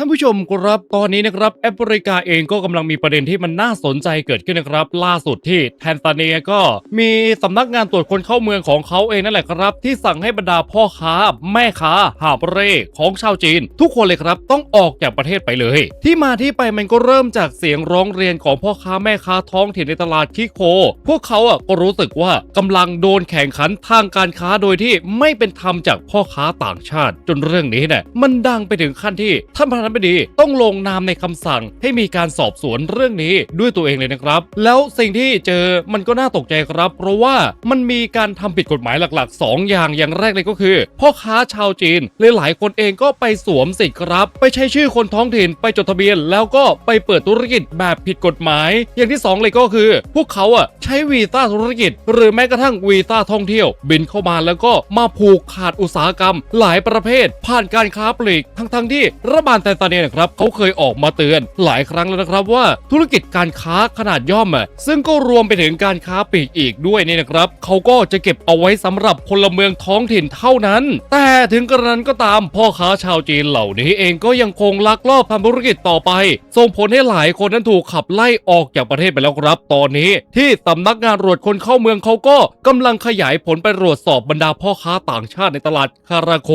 ท่านผู้ชมครับตอนนี้นะครับแอฟริกาเองก็กำลังมีประเด็นที่มันน่าสนใจเกิดขึ้นนะครับ ล่าสุดที่แทนซาเนียก็มีสำนักงานตรวจคนเข้าเมืองของเขาเองนั่นแหละครับ ที่สั่งให้บรรดาพ่อค้า แม่ค้า หาบเร่ของชาวจีน ทุกคนเลยครับต้องออกจากประเทศไปเลย ที่มาที่ไปมันก็เริ่มจากเสียงร้องเรียนของพ่อค้าแม่ค้าท้องถิ่นในตลาดคิโค พวกเขาอะก็รู้สึกว่ากำลังโดนแข่งขันทางการค้าโดยที่ไม่เป็นธรรมจากพ่อค้าต่างชาติ จนเรื่องนี้เนี่ยมันดังไปถึงขั้นที่ท่านประธานาธิบดี ต้องลงนามในคำสั่งให้มีการสอบสวนเรื่องนี้ด้วยตัวเองเลยนะครับ แล้วสิ่งที่เจอมันก็น่าตกใจครับ เพราะว่ามันมีการทำผิดกฎหมายหลักๆ 2 อย่างอย่างแรกเลยก็คือ พ่อค้าชาวจีนหลายๆคนเองก็ไปสวมสิทธิ์ครับ ไปใช้ชื่อคนท้องถิ่นไปจดทะเบียน แล้วก็ไปเปิดธุรกิจแบบผิดกฎหมาย อย่างที่สองเลยก็คือ พวกเขาอะใช้วีซ่าธุรกิจ หรือแม้กระทั่งวีซ่าท่องเที่ยว บินเข้ามาแล้วก็มาผูกขาดอุตสาหกรรม หลายประเภท ผ่านการค้าปลีกทั้งๆที่รัฐบาลแตนซาเนียนะครับเขาเคยออกมาเตือนหลายครั้งแล้วนะครับว่าธุรกิจการค้าขนาดย่อมอะซึ่งก็รวมไปถึงการค้าปลีกอีกด้วยเนี่ยนะครับเขาก็จะเก็บเอาไว้สำหรับพลเมืองท้องถิ่นเท่านั้น แต่ถึงกระนั้นก็ตามพ่อค้าชาวจีนเหล่านี้เองก็ยังคงลักลอบทำธุรกิจต่อไป ส่งผลให้หลายคนนั้นถูกขับไล่ออกจากประเทศไปแล้วครับ ตอนนี้ที่สำนักงานตรวจคนเข้าเมืองเขาก็กำลังขยายผลไปตรวจสอบบรรดาพ่อค้าต่างชาติในตลาดคาราโค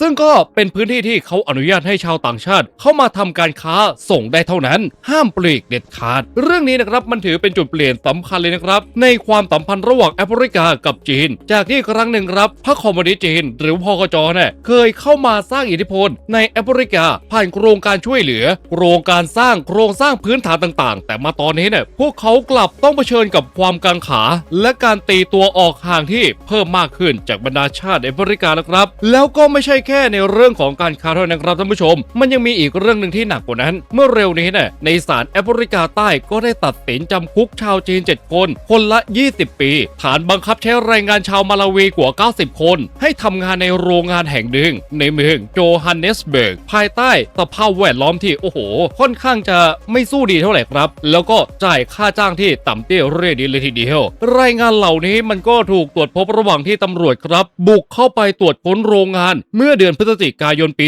ซึ่งก็เป็นพื้นที่ที่เขาอนุญาตให้ชาวต่างชาติเข้ามาทำการค้าส่งได้เท่านั้น ห้ามปลีกเด็ดขาด เรื่องนี้นะครับมันถือเป็นจุดเปลี่ยนสำคัญเลยนะครับ ในความสัมพันธ์ระหว่างแอฟริกากับจีน จากที่ครั้งหนึ่งครับพรรคคอมมิวนิสต์จีน หรือพกจเนี่ยเคยเข้ามาสร้างอิทธิพล ในแอฟริกาผ่านโครงการช่วยเหลือ โครงการสร้างโครงสร้างพื้นฐานต่างๆ แต่มาตอนนี้เนี่ยพวกเขากลับต้องเผชิญกับความกังขา และการตีตัวออกห่างที่เพิ่มมากขึ้นจากบรรดาชาติแอฟริกานะครับ แล้วก็ไม่ใช่แค่ในเรื่องของการค้าเท่านั้นครับท่านผู้ชม มันยังมีอีกเรื่องหนึ่งที่หนักกว่านั้น เมื่อเร็วนี้เนี่ยในศาลแอฟริกาใต้ก็ได้ตัดสินจำคุกชาวจีน 7 คน คนละ 20 ปี ฐานบังคับใช้แรงงานชาวมาลาวีกว่า 90 คน ให้ทำงานในโรงงานแห่งหนึ่ง ในเมืองโจฮันเนสเบิร์กภายใต้สภาพแวดล้อมที่โอ้โห ค่อนข้างจะไม่สู้ดีเท่าไหร่ครับ แล้วก็จ่ายค่าจ้างที่ต่ำเตี้ยเรื่อยดีเลยทีเดียวรายงานเหล่านี้มันก็ถูกตรวจพบระหว่างที่ตำรวจครับ บุกเข้าไปตรวจค้นโรงงาน เมื่อเดือนพฤศจิกายนปี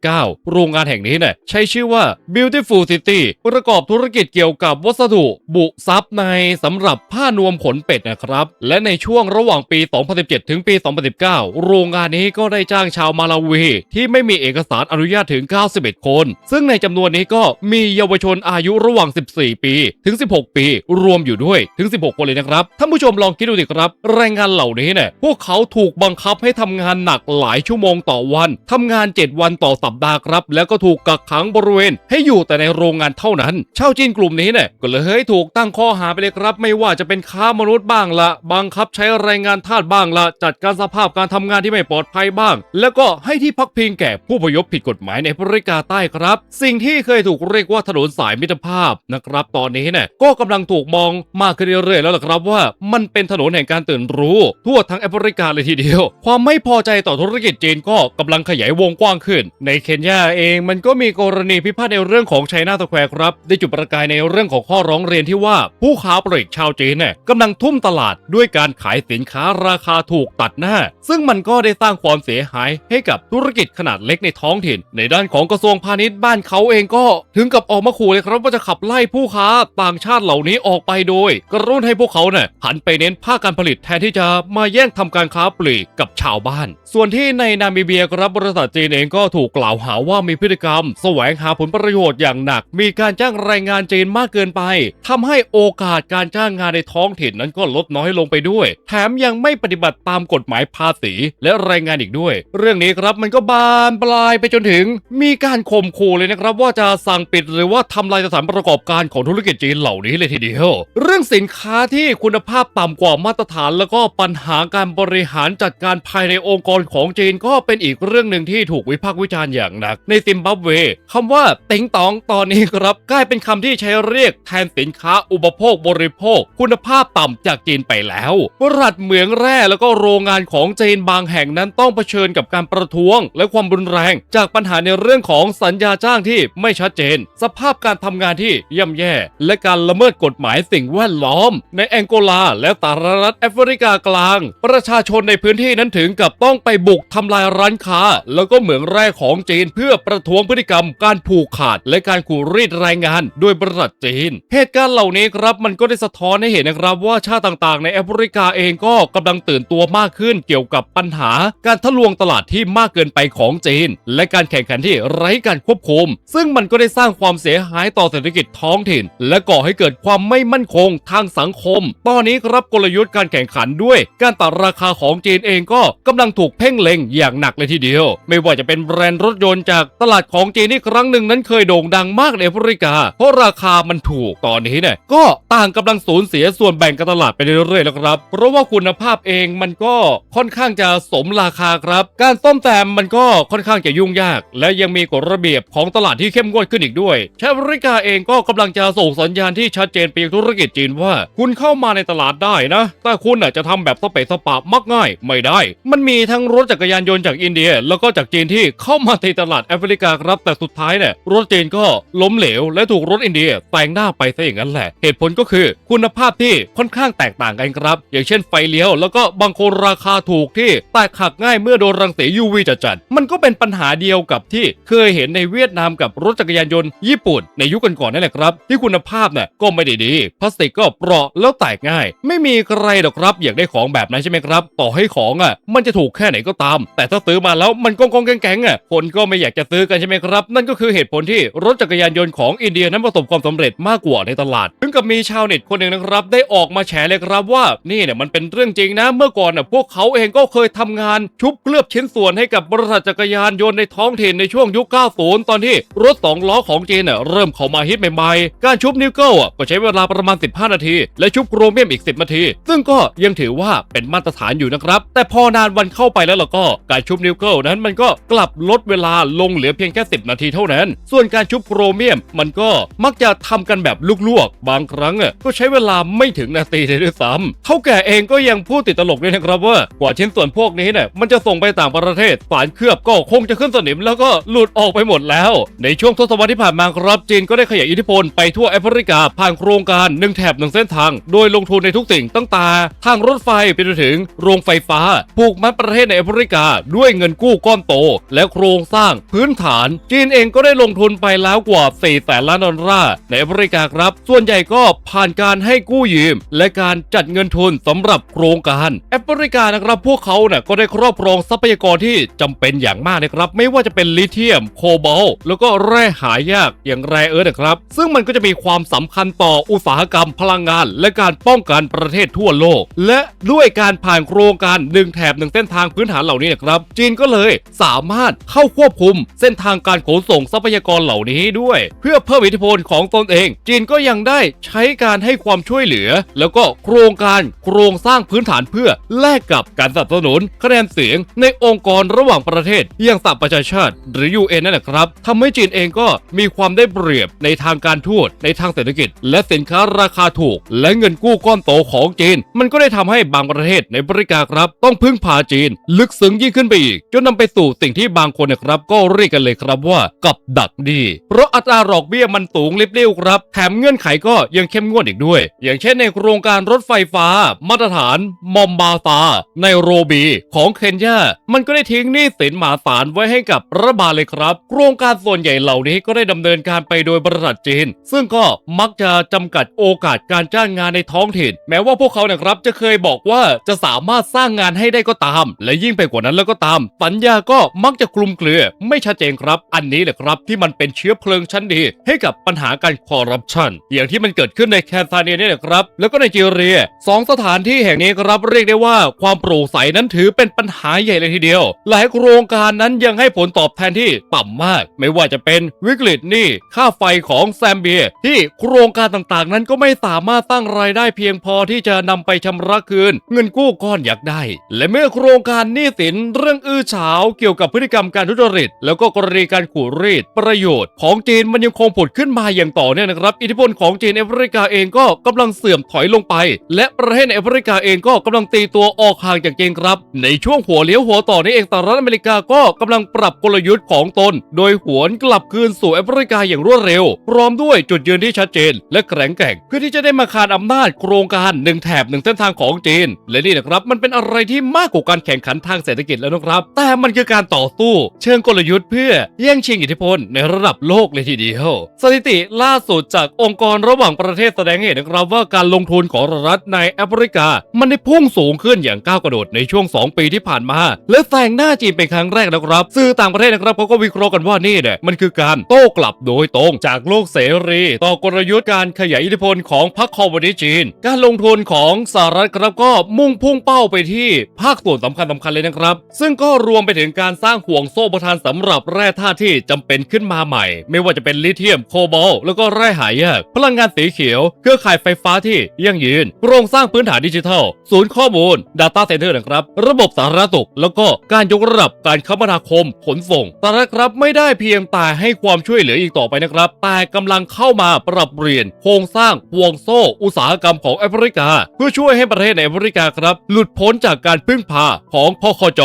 2019 โรงงานแห่งนี้เนี่ยใช้ชื่อว่า Beautiful City ประกอบธุรกิจเกี่ยวกับวัสดุ บุซับในสำหรับผ้านวมขนเป็ดนะครับ และในช่วงระหว่างปี 2017 ถึงปี 2019 โรงงานนี้ก็ได้จ้างชาวมาลาวี ที่ไม่มีเอกสารอนุญาตถึง 91 คน ซึ่งในจำนวนนี้ก็มีเยาวชนอายุระหว่าง 14 ปี ถึง 16 ปี รวมอยู่ด้วยถึง 16 คนเลยนะครับท่านผู้ชมลองคิดดูสิครับแรงงานเหล่านี้เนี่ยพวกเขาถูกบังคับให้ทำงานหนักหลายชั่วโมงต่อวันทำงาน 7 วันต่อสัปดาห์ครับ แล้วก็ถูกกักขังบริเวณ ให้อยู่แต่ในโรงงานเท่านั้น ชาวจีนกลุ่มนี้เนี่ยก็เลยถูกตั้งข้อหาไปเลยครับ ไม่ว่าจะเป็นค้ามนุษย์บ้างละบังคับใช้แรงงานทาสบ้างละจัดการสภาพการทำงานที่ไม่ปลอดภัยบ้าง แล้วก็ให้ที่พักพิงแก่ผู้พยพผิดกฎหมายในแอฟริกาใต้ครับ สิ่งที่เคยถูกเรียกว่าถนนสายมิตรภาพนะครับ ตอนนี้เนี่ยก็กำลังถูกมองมากขึ้นเรื่อยๆแล้วล่ะครับว่ามันเป็นถนนแห่งการตื่นรู้ ทั่วทั้งแอฟริกาเลยทีเดียว ความไม่พอใจต่อธุรกิจจีนก็กำลังขยายวงกว้างขึ้น ในเคนยาเองมันก็มีกรณีพิพาทในเรื่องของไชน่าสแควร์ครับ ได้จุดประกายในเรื่องของข้อร้องเรียนที่ว่า ผู้ค้าปลีกชาวจีนเนี่ยกำลังทุ่มตลาดด้วยการขายสินค้าราคาถูกตัดหน้า ซึ่งมันก็ได้สร้างความเสียหายให้กับธุรกิจขนาดเล็กในท้องถิ่น ในด้านของกระทรวงพาณิชย์บ้านเขาเองก็ถึงกับออกมาขู่เลยครับว่าจะขับไล่ผู้ค้าต่างชาติเหล่านี้ออกไปโดย กระตุ้นให้พวกเขาเนี่ยหันไปเน้นภาคการผลิตแทนที่จะมาแย่งทำการค้าปลีกกับชาวบ้าน ส่วนที่ในนามิเบียครับบริษัทจีนเองก็ถูกกล่าวหาว่ามีพฤติกรรมแสวงหาผลประโยชน์อย่างหนัก มีการจ้างแรงงานจีนมากเกินไปทำให้โอกาสการจ้างงานในท้องถิ่นนั้นก็ลดน้อยลงไปด้วย แถมยังไม่ปฏิบัติตามกฎหมายภาษีและแรงงานอีกด้วย เรื่องนี้ครับมันก็บานปลายไปจนถึง มีการข่มขู่เลยนะครับ ว่าจะสั่งปิดหรือว่าทำลายสถานประกอบการของธุรกิจจีนเหล่านี้เลยทีเดียว เรื่องสินค้าที่คุณภาพต่ำกว่ามาตรฐาน แล้วก็ปัญหาการบริหารจัดการภายในองค์กรของจีนก็เป็นอีกเรื่องหนึ่งที่ถูกวิพากษ์วิจารณ์อย่างหนัก ในซิมบับเวคำว่าเต็งตองตอนนี้ครับกลายเป็นคำที่ใช้เรียกแทนสินค้าอุปโภคบริโภค คุณภาพต่ำจากจีนไปแล้วบรัฐเหมืองแร่แล้วก็โรงงานของจีนบางแห่งนั้นต้องเผชิญกับการประท้วง และความรุนแรง จากปัญหาในเรื่องของสัญญาจ้างที่ไม่ชัดเจน สภาพการทำงานที่ย่ำแย่ และการละเมิดกฎหมายสิ่งแวดล้อม ในแองโกลา และสหรัฐแอฟริกากลาง ประชาชนในพื้นที่นั้นถึงกับต้องไปบุกทำลายร้านค้า แล้วก็เหมืองแร่ของจีนเพื่อประท้วงพฤติกรรมการผูกขาด และการขู่รีดแรงงานโดยบริษัทจีน เหตุการณ์เหล่านี้ครับมันก็ได้สะท้อนให้เห็นนะครับว่าชาติต่างๆ ในแอฟริกาเองก็กำลังตื่นตัวมากขึ้นเกี่ยวกับปัญหา การทะลวงตลาดที่มากเกินไปของจีน และการแข่งขันที่ไร้การควบคุม ซึ่งมันก็ได้สร้างความเสียหายต่อเศรษฐกิจท้องถิ่น และก่อให้เกิดความไม่มั่นคงทางสังคม ตอนนี้ครับกลยุทธ์การแข่งขันด้วย การตัดราคาของจีนเองก็กำลังถูกเพ่งเล็งอย่างหนักเลยทีเดียว ไม่ว่าจะเป็นแบรนด์รถยนต์จากตลาดของของจีนที่ครั้งหนึ่งนั้นเคยโด่งดังมากในแอฟริกา เพราะราคามันถูกตอนนี้เนี่ยก็ต่างกำลังสูญเสียส่วนแบ่งการตลาดไปเรื่อยๆแล้วครับ เพราะว่าคุณภาพเองมันก็ค่อนข้างจะสมราคาครับ การซ่อมแซมมันก็ค่อนข้างจะยุ่งยาก และยังมีกฎระเบียบของตลาดที่เข้มงวดขึ้นอีกด้วยชาวแอฟริกาเองก็กำลังจะส่งสัญญาณที่ชัดเจนไปยังธุรกิจจีนว่า คุณเข้ามาในตลาดได้นะ แต่คุณอาจจะทำแบบสเปะสปะมักง่าย ไม่ได้ มันมีทั้งรถจักรยานยนต์จากอินเดีย แล้วก็จากจีนที่เข้ามาในตลาดแอฟริกาครับแต่สุดท้ายเนี่ยรถจีนก็ล้มเหลว และถูกรถอินเดียแซงหน้าไปซะอย่างนั้นแหละ เหตุผลก็คือคุณภาพที่ค่อนข้างแตกต่างกันครับ อย่างเช่นไฟเลี้ยว แล้วก็บางคนราคาถูกที่แตกหักง่ายเมื่อโดนรังสี UV จัดๆมันก็เป็นปัญหาเดียวกับที่เคยเห็นในเวียดนามกับรถจักรยานยนต์ญี่ปุ่น ในยุคก่อนๆนั่นแหละครับที่คุณภาพเนี่ยก็ไม่ได้ดี พลาสติกก็เปราะแล้วแตกง่าย ไม่มีใครหรอกครับ อยากได้ของแบบนั้นใช่ไหมครับ ต่อให้ของอะ มันจะถูกแค่ไหนก็ตาม แต่ถ้าซื้อมาแล้วมันกองกองๆแกงๆอะคนก็ไม่อยากจะซื้อกันใช่ไหมครับ นั่นก็คือเหตุผลที่รถจักรยานยนต์ของอินเดียนั้นประสบความสำเร็จมากกว่าในตลาดถึงกับมีชาวเน็ตคนหนึ่งนะครับ ได้ออกมาแฉเลยครับว่านี่เนี่ยมันเป็นเรื่องจริงนะ เมื่อก่อนน่ะพวกเขาเองก็เคยทำงานชุบเคลือบชิ้นส่วนให้กับบริษัทจักรยานยนต์ในท้องถิ่นในช่วงยุค 90 ตอนที่รถสองล้อของจีนน่ะเริ่มเข้ามาฮิตใหม่ๆ การชุบนิวเกิลอะก็ใช้เวลาประมาณ 15 นาที และชุบโครเมียมอีก 10 นาที ซึ่งก็ยังถือว่าเป็นมาตรฐานอยู่นะครับ แต่พอนานวันเข้าไปแล้วล่ะก็การชุบนิวเกิลนั้นมันก็กลับลดเวลาลงเหลือเพียงแค่10นาทีเท่านั้น ส่วนการชุบโครเมียม มันก็มักจะทำกันแบบลวกๆ บางครั้งก็ใช้เวลาไม่ถึงนาทีเลยด้วยซ้ำเท่าแก่เองก็ยังพูดติดตลกด้วยนะครับว่ากว่าชิ้นส่วนพวกนี้เนี่ยมันจะส่งไปต่างประเทศฝานเคลือบก็คงจะขึ้นสนิมแล้วก็หลุดออกไปหมดแล้ว ในช่วงทศวรรษที่ผ่านมาครับจีนก็ได้ขยายอิทธิพลไปทั่วแอฟริกาผ่านโครงการหนึ่งแถบหนึ่งเส้นทาง โดยลงทุนในทุกสิ่งตั้งแต่ทางรถไฟไปจนถึงโรงไฟฟ้า ผูกมัดประเทศในแอฟริกาด้วยเงินกู้ก้อนโต และโครงสร้างพื้นฐานจีนเองก็ได้ลงทุนไปแล้วกว่า 4 แสนล้านดอลลาร์ในแอฟริกาครับ ส่วนใหญ่ก็ผ่านการให้กู้ยืม และการจัดเงินทุนสำหรับโครงการแอฟริกานะครับพวกเขาเนี่ยก็ได้ครอบครองทรัพยากรที่จำเป็นอย่างมากนะครับ ไม่ว่าจะเป็นลิเธียม โคบอลแล้วก็แร่หายากอย่างแร่เอิร์ธนะครับ ซึ่งมันก็จะมีความสำคัญต่ออุตสาหกรรมพลังงาน และการป้องกันประเทศทั่วโลก และด้วยการผ่านโครงการหนึ่งแถบหนึ่งเส้นทางพื้นฐานเหล่านี้นะครับ จีนก็เลยสามารถเข้าควบคุมเส้นทางการขนส่งทรัพยากรเหล่านี้ด้วย เพื่อเพิ่มอิทธิพลของตนเอง จีนก็ยังได้ใช้การให้ความช่วยเหลือ แล้วก็โครงการโครงสร้างพื้นฐานเพื่อแลกกับการสนับสนุนคะแนนเสียงในองค์กรระหว่างประเทศอย่างสหประชาชาติ หรือ UN นั่นแหละครับทำให้จีนเองก็มีความได้เปรียบในทางการทูตในทางเศรษฐกิจ และสินค้าราคาถูก และเงินกู้ก้อนโตของจีน มันก็ได้ทำให้บางประเทศในบริการครับ ต้องพึ่งพาจีน ลึกซึ้งยิ่งขึ้นไปอีก จนนำไปสู่สิ่งที่บางคนนะครับก็เรียกกันเลยครับว่ากับดักดี เพราะอัตราดอกเบี้ยมันสูงลิบเลี้ยวครับ แถมเงื่อนไขก็ยังเข้มงวดอีกด้วย อย่างเช่นในโครงการรถไฟฟ้า มาตรฐาน มอมบาซาในโรบีของเคนยา มันก็ได้ทิ้งหนี้สินมาศาลไว้ให้กับรัฐบาลเลยครับ โครงการส่วนใหญ่เหล่านี้ก็ได้ดำเนินการไปโดยบริษัทจีน ซึ่งก็มักจะจำกัดโอกาสการจ้างงานในท้องถิ่น แม้ว่าพวกเขาเนี่ยครับจะเคยบอกว่าจะสามารถสร้างงานให้ได้ก็ตาม และยิ่งไปกว่านั้นแล้วก็ตาม สัญญาก็มักจะคลุมเครือไม่ชัดเจนครับอันนี้แหละครับที่มันเป็นเชื้อเพลิงชั้นดี ให้กับปัญหาการคอร์รัปชันอย่างที่มันเกิดขึ้นในแคนซาเนียเนี่ยแหละครับ แล้วก็ในจีเรียสองสถานที่แห่งนี้ครับเรียกได้ว่าความโปร่งใสนั้นถือเป็นปัญหาใหญ่เลยทีเดียว หลายโครงการนั้นยังให้ผลตอบแทนที่ต่ำมาก ไม่ว่าจะเป็นวิกฤตหนี้ค่าไฟของแซมเบีย ที่โครงการต่างๆ นั้นก็ไม่สามารถสร้างรายได้เพียงพอที่จะนำไปชำระคืน เงินกู้ก้อนอยากได้ และเมื่อโครงการหนี้สินเรื่องอื้อฉาวเกี่ยวกับพฤติกรรมการทุจริต แล้วก็กรณีการขู่รีดประโยชน์ ของจีนมันยังคงผุดขึ้นมาอย่างต่อเนื่องนะครับ อิทธิพลของจีนแอฟริกาเองก็กำลังเสื่อมถอยลงไป และประเทศในแอฟริกาเองก็กำลังตีตัวออกห่างจากจีนครับ ในช่วงหัวเลี้ยวหัวต่อนี้เองสหรัฐอเมริกาก็กำลังปรับกลยุทธ์ของตน โดยหวนกลับคืนสู่แอฟริกาอย่างรวดเร็ว พร้อมด้วยจุดยืนที่ชัดเจน และแข็งแกร่ง เพื่อที่จะได้มาคานอำนาจโครงการหนึ่งแถบหนึ่งเส้นทางของจีน และนี่นะครับมันเป็นอะไรที่มากกว่าการแข่งขันทางเศรษฐกิจแล้วนะครับ แต่มันคือการต่อสู้ เชิงกลยุทธ์เพื่อแย่งชิงอิทธิพลในระดับโลกเลยทีเดียว สถิติล่าสุดจากองค์กรระหว่างประเทศแสดงให้เห็นนะครับว่าการลงทุนของรัฐในแอฟริกา มันได้พุ่งสูงขึ้นอย่างก้าวกระโดดในช่วง 2 ปีที่ผ่านมา และแซงหน้าจีนเป็นครั้งแรกนะครับสื่อต่างประเทศนะครับเขาก็วิเคราะห์กันว่านี่เนี่ยมันคือการโต้กลับโดยตรงจากโลกเสรีต่อกลยุทธ์การขยายอิทธิพลของพรรคคอมมิวนิสต์จีน การลงทุนของสหรัฐครับก็มุ่งพุ่งเป้าไปที่ภาคส่วนสำคัญสำคัญเลยนะครับ ซึ่งก็รวมไปถึงการสร้างห่วงโซ่ประทานสำหรับแร่ธาตุที่จำเป็นขึ้นมาใหม่ ไม่ว่าจะเป็นลิเธียมโคบอลแล้วก็แร่หายาก พลังงานสีเขียว เครือข่ายไฟฟ้าที่ยั่งยืน โครงสร้างพื้นฐานดิจิทัล ศูนย์ข้อมูล Data Center นะครับ ระบบสาธารณสุขแล้วก็การยกระดับการคมนาคมขนส่งสหรัฐครับไม่ได้เพียงแต่ให้ความช่วยเหลืออีกต่อไปนะครับ แต่กำลังเข้ามาปรับเปลี่ยนโครงสร้างห่วงโซ่อุตสาหกรรมของแอฟริกา เพื่อช่วยให้ประเทศในแอฟริกาครับ หลุดพ้นจากการพึ่งพาของพคจ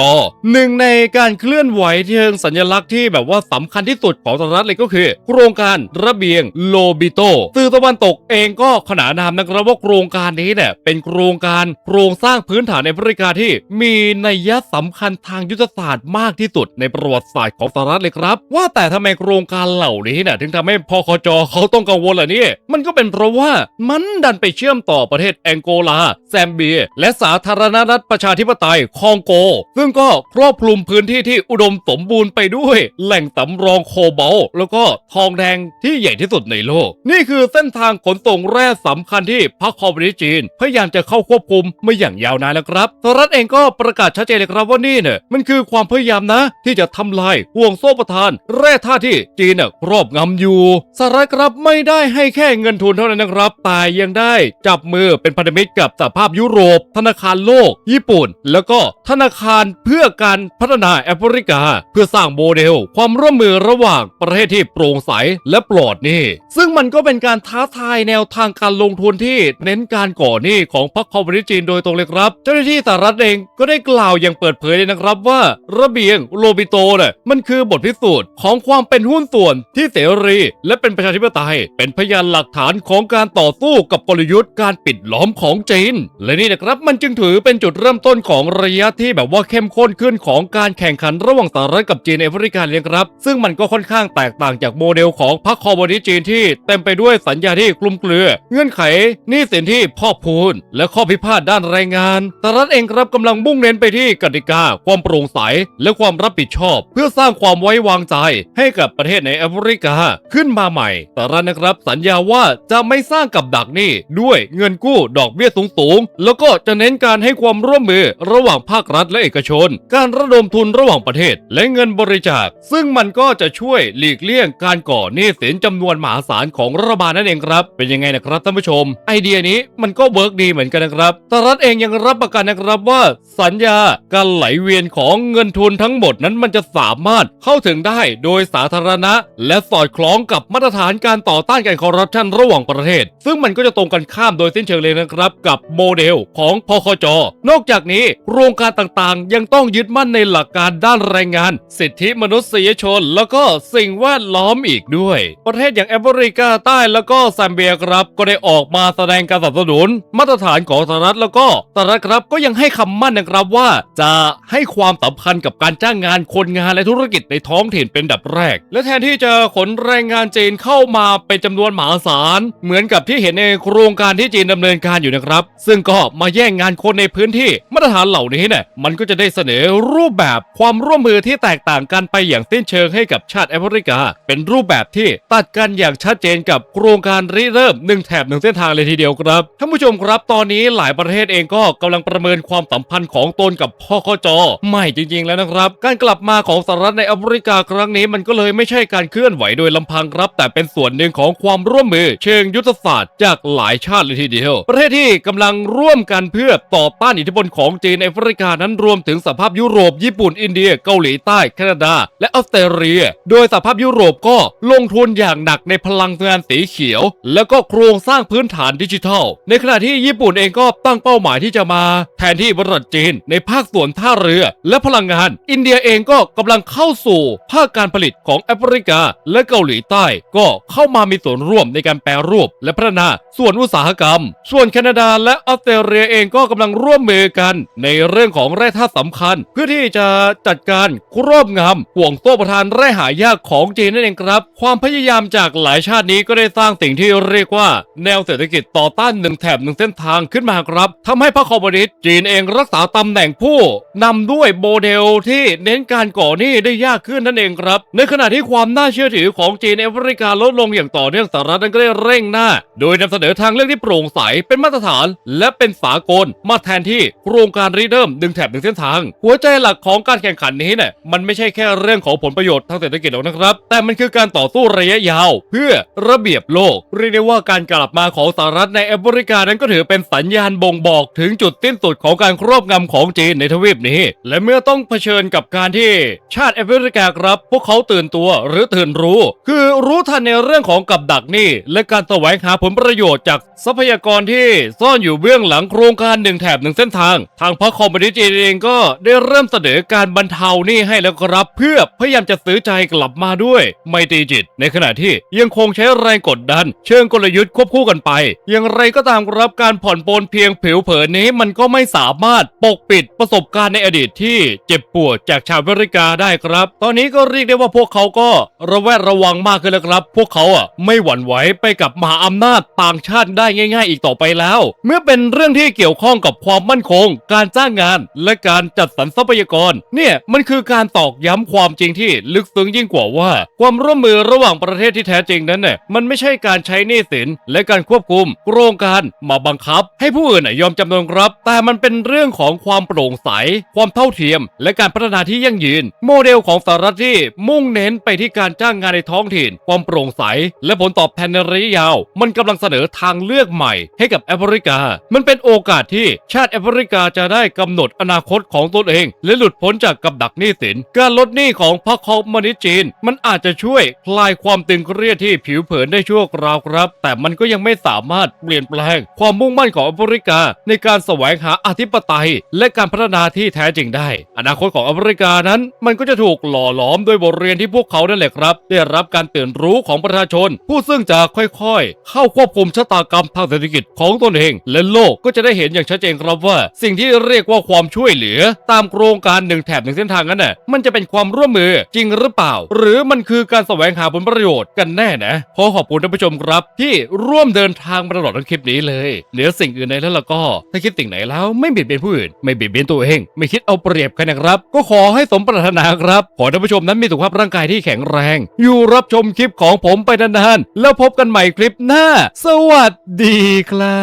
หนึ่งในการเคลื่อนไหวเชิงสัญลักษณ์ที่แบบว่าสำคัญที่สุดของสหรัฐเลยก็คือ โครงการระเบียงโลบิโตสื่อตะวันตกเองก็ขนานนามนะครับว่าโครงการนี้เนี่ยเป็นโครงการโครงสร้างพื้นฐานในแอฟริการที่ มีนัยสำคัญทางยุทธศาสตร์มากที่สุดในประวัติศาสตร์ของสหรัฐเลยครับ ว่าแต่ทำไมโครงการเหล่านี้เนี่ยถึงทำให้พคจเขาต้องกังวลล่ะเนี่ยมันก็เป็นเพราะว่ามันดันไปเชื่อมต่อประเทศแองโกลา แซมเบีย และสาธารณรัฐประชาธิปไตยคองโก ซึ่งก็ครอบคลุมพื้นที่ที่อุดมสมบูรณ์ไปด้วยแหล่งสำรองโคบอลต์แล้วก็ทองแดงที่ใหญ่ที่สุดในโลก นี่คือเส้นทางขนส่งแร่สำคัญที่พรรคคอมมิวนิสต์จีน พยายามจะเข้าควบคุมมาอย่างยาวนานแล้วครับสหรัฐเองก็ประกาศชัดเจนเลยครับว่านี่เนี่ยมันคือความพยายามนะ ที่จะทำลายห่วงโซ่ประทาน แร่ธาตุที่จีนน่ะครอบงำอยู่สหรัฐครับไม่ได้ให้แค่เงินทุนเท่านั้นนะครับแต่ยังได้จับมือเป็นพันธมิตรกับสหภาพยุโรป ธนาคารโลก ญี่ปุ่น แล้วก็ธนาคารเพื่อการพัฒนาแอฟริกา เพื่อสร้างโมเดลความความร่วมมือระหว่างประเทศที่โปร่งใสและปลอดหนี้ ซึ่งมันก็เป็นการท้าทายแนวทางการลงทุนที่เน้นการก่อหนี้ของพรรคคอมมิวนิสต์จีนโดยตรงเลยครับ เจ้าหน้าที่สหรัฐเองก็ได้กล่าวอย่างเปิดเผยเลยนะครับว่า ระเบียงโลบิโตเนี่ยมันคือบทพิสูจน์ของความเป็นหุ้นส่วนที่เสรีและเป็นประชาธิปไตย เป็นพยานหลักฐานของการต่อสู้กับกลยุทธ์การปิดล้อมของจีน และนี่นะครับมันจึงถือเป็นจุดเริ่มต้นของระยะที่แบบว่าเข้มข้นขึ้นของการแข่งขันระหว่างสหรัฐกับจีนในแอฟริกาเลยครับซึ่งมันก็ค่อนข้างแตกต่างจากโมเดลของพรรคคอมมิวนิสต์จีนที่เต็มไปด้วยสัญญาที่คลุมเครือ เงื่อนไขหนี้สินที่พอกพูน และข้อพิพาทด้านแรงงานสหรัฐเองครับกำลังมุ่งเน้นไปที่กติกา ความโปร่งใส และความรับผิดชอบ เพื่อสร้างความไว้วางใจ ให้กับประเทศในแอฟริกาขึ้นมาใหม่สหรัฐนะครับสัญญาว่าจะไม่สร้างกับดักหนี้ด้วยเงินกู้ดอกเบี้ยสูงๆแล้วก็จะเน้นการให้ความร่วมมือระหว่างภาครัฐและเอกชน การระดมทุนระหว่างประเทศและเงินบริจาค ซึ่งมันก็จะช่วยหลีกเลี่ยงการก่อหนี้สินจำนวนมหาศาลของรัฐบาลนั่นเองครับ เป็นยังไงนะครับท่านผู้ชม ไอเดียนี้มันก็เวิร์กดีเหมือนกันนะครับสหรัฐเองยังรับประกันนะครับว่า สัญญาการไหลเวียนของเงินทุนทั้งหมดนั้นมันจะสามารถเข้าถึงได้โดยสาธารณะ และสอดคล้องกับมาตรฐานการต่อต้านการคอร์รัปชันระหว่างประเทศ ซึ่งมันก็จะตรงกันข้ามโดยสิ้นเชิงเลยนะครับ กับโมเดลของพคจ นอกจากนี้โครงการต่างๆ ยังต้องยึดมั่นในหลักการด้านแรงงาน สิทธิมนุษยชน แล้วก็สิ่งแวดล้อมอีกด้วย ประเทศอย่างแอฟริกาใต้แล้วก็แซมเบียครับ ก็ได้ออกมาแสดงการสนับสนุน มาตรฐานของสหรัฐแล้วก็สหรัฐครับก็ยังให้คำมั่นนะครับว่าจะให้ความสำคัญกับการจ้างงานคนงานและธุรกิจในท้องถิ่นเป็นดับแรก และแทนที่จะขนแรงงานจีนเข้ามาเป็นจำนวนมหาศาลเหมือนกับที่เห็นในโครงการที่จีนดำเนินการอยู่นะครับ ซึ่งก็มาแย่งงานคนในพื้นที่มาตรฐานเหล่านี้เนี่ยมันก็จะได้เสนอรูปแบบความร่วมมือที่แตกต่างกันไปอย่างสิ้นเชิงให้กับชาติแอฟริกา เป็นรูปแบบที่ตัดกันอย่างชัดเจนกับโครงการริเริ่มหนึ่งแถบหนึ่งเส้นทางเลยทีเดียวครับท่านผู้ชมครับตอนนี้หลายประเทศเองก็กำลังประเมินความสัมพันธ์ของตนกับพ่อคจอไม่จริง ๆ แล้วนะครับ การกลับมาของสหรัฐในแอฟริกาครั้งนี้มันก็เลยไม่ใช่การเคลื่อนไหวโดยลำพังครับ แต่เป็นส่วนหนึ่งของความร่วมมือ เชิงยุทธศาสตร์จากหลายชาติเลยทีเดียว ประเทศที่กำลังร่วมกันเพื่อต่อต้านอิทธิพลของจีนในแอฟริกานั้นรวมถึงสภาพยุโรปญี่ปุ่นอินเดีย เกาหลีใต้แคนาดา และออสเตรเลีย โดยสภาพยุโรปก็ลงทุนอย่างหนักในพลังงานสีเขียว แล้วก็โครงสร้างพื้นฐานดิจิทัล ในขณะที่ญี่ปุ่นเองก็ตั้งเป้าหมายที่จะมาแทนที่บริษัทจีน ในภาคส่วนท่าเรือ และพลังงาน อินเดียเองก็กำลังเข้าสู่ภาคการผลิตของแอฟริกา และเกาหลีใต้ ก็เข้ามามีส่วนร่วมในการแปรรูป และพัฒนาส่วนอุตสาหกรรม ส่วนแคนาดาและออสเตรเลียเองก็กำลังร่วมมือกัน ในเรื่องของแร่ธาตุสำคัญ เพื่อที่จะจัดการครอบงำห่วงโซ่ทานไร่หายากของจีนนั่นเองครับ ความพยายามจากหลายชาตินี้ก็ได้สร้างสิ่งที่เรียกว่า แนวเศรษฐกิจต่อต้านหนึ่งแถบหนึ่งเส้นทางขึ้นมาครับทำให้พรรคคอมมิวนิสต์จีนเองรักษาตำแหน่งผู้นำด้วยโมเดลที่เน้นการก่อหนี้ได้ยากขึ้นนั่นเองครับ ในขณะที่ความน่าเชื่อถือของจีนในแอฟริกาลดลงอย่างต่อเนื่องสหรัฐนั้นก็ได้เร่งหน้า โดยนำเสนอทางเลือกที่โปร่งใสเป็นมาตรฐาน และเป็นสากลมาแทนที่โครงการรีเดิมหนึ่งแถบหนึ่งเส้นทาง หัวใจหลักของการแข่งขันนี้เนี่ยมันไม่ใช่แค่เรื่องของผลลประโยชน์ทางเศรษฐกิจหรอกนะครับ แต่มันคือการต่อสู้ระยะยาว เพื่อระเบียบโลก เรียกได้ว่าการกลับมาของสหรัฐในแอฟริกานั้นก็ถือเป็นสัญญาณบ่งบอกถึงจุดสิ้นสุดของการครอบงำของจีนในทวีปนี้ และเมื่อต้องเผชิญกับการที่ชาติแอฟริกาครับ พวกเขาตื่นตัวหรือตื่นรู้ คือรู้ทันในเรื่องของกับดักนี้และการแสวงหาผลประโยชน์จากทรัพยากรที่ซ่อนอยู่เบื้องหลังโครงการหนึ่งแถบหนึ่งเส้นทาง ทางพรรคคอมมิวนิสต์เองก็ได้เริ่มเสนอการบรรเทาหนี้ให้แล้วครับเพื่อพยายามจะซื้อใจกลับมาด้วย ไมตรีจิต ในขณะที่ยังคงใช้แรงกดดัน เชิงกลยุทธ์ควบคู่กันไป อย่างไรก็ตามครับการผ่อนปลนเพียงผิวเผินนี้มันก็ไม่สามารถปกปิดประสบการณ์ในอดีตที่เจ็บปวดจากชาวอเมริกาได้ครับ ตอนนี้ก็เรียกได้ว่าพวกเขาก็ระแวดระวังมากขึ้นแล้วครับ พวกเขาอะไม่หวั่นไหวไปกับมหาอำนาจต่างชาติได้ง่าย ๆ อีกต่อไปแล้ว เมื่อเป็นเรื่องที่เกี่ยวข้องกับความมั่นคง การจ้างงาน และการจัดสรรทรัพยากร เนี่ยมันคือการตอกย้ำความจริงที่ลึกซึ้งยิ่งกว่าว่า ความร่วมมือระหว่างประเทศที่แท้จริงนั้นเนี่ยมันไม่ใช่การใช้หนี้สินและการควบคุมโครงการมาบังคับ ให้ผู้อื่นยอมจำนนครับ แต่มันเป็นเรื่องของความโปร่งใส ความเท่าเทียม และการพัฒนาที่ยั่งยืน โมเดลของสหรัฐที่มุ่งเน้นไปที่การจ้างงานในท้องถิ่น ความโปร่งใส และผลตอบแทนในระยะยาว มันกำลังเสนอทางเลือกใหม่ ให้กับแอฟริกา มันเป็นโอกาสที่ชาติแอฟริกาจะได้กำหนดอนาคตของตนเอง และหลุดพ้นจากกับดักหนี้สิน การลดหนี้ของพรรคคอมมิวนิจีน มันอาจจะช่วยคลายความตึงเครียดที่ผิวเผินได้ชั่วคราวครับ แต่มันก็ยังไม่สามารถเปลี่ยนแปลง ความมุ่งมั่นของแอฟริกา ในการแสวงหาอธิปไตย และการพัฒนาที่แท้จริงได้ อนาคตของแอฟริกานั้น มันก็จะถูกหล่อหลอมโดยบทเรียนที่พวกเขานั่นแหละครับ ได้รับการตื่นรู้ของประชาชน ผู้ซึ่งจะค่อยๆ เข้าควบคุมชะตากรรมทางเศรษฐกิจของตนเอง และโลกก็จะได้เห็นอย่างชัดเจนครับว่า สิ่งที่เรียกว่าความช่วยเหลือ ตามโครงการหนึ่งแถบหนึ่งเส้นทางนั้นน่ะมันจะเป็นความร่วมมือจริงหรือเปล่า หรือมันคือการแสวงหาผลประโยชน์กันแน่นะขอขอบคุณท่านผู้ชมครับ ที่ร่วมเดินทางมาตลอดทั้งคลิปนี้เลยเหนือสิ่งอื่นใดแล้วล่ะก็ ถ้าคิดสิ่งไหนแล้วไม่เบียดเบียนผู้อื่น ไม่เบียดเบียนตัวเอง ไม่คิดเอาเปรียบใครนะครับ ก็ขอให้สมปรารถนาครับ ขอท่านผู้ชมนั้นมีสุขภาพร่างกายที่แข็งแรง อยู่รับชมคลิปของผมไปนานๆแล้วพบกันใหม่คลิปหน้า สวัสดีครั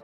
บ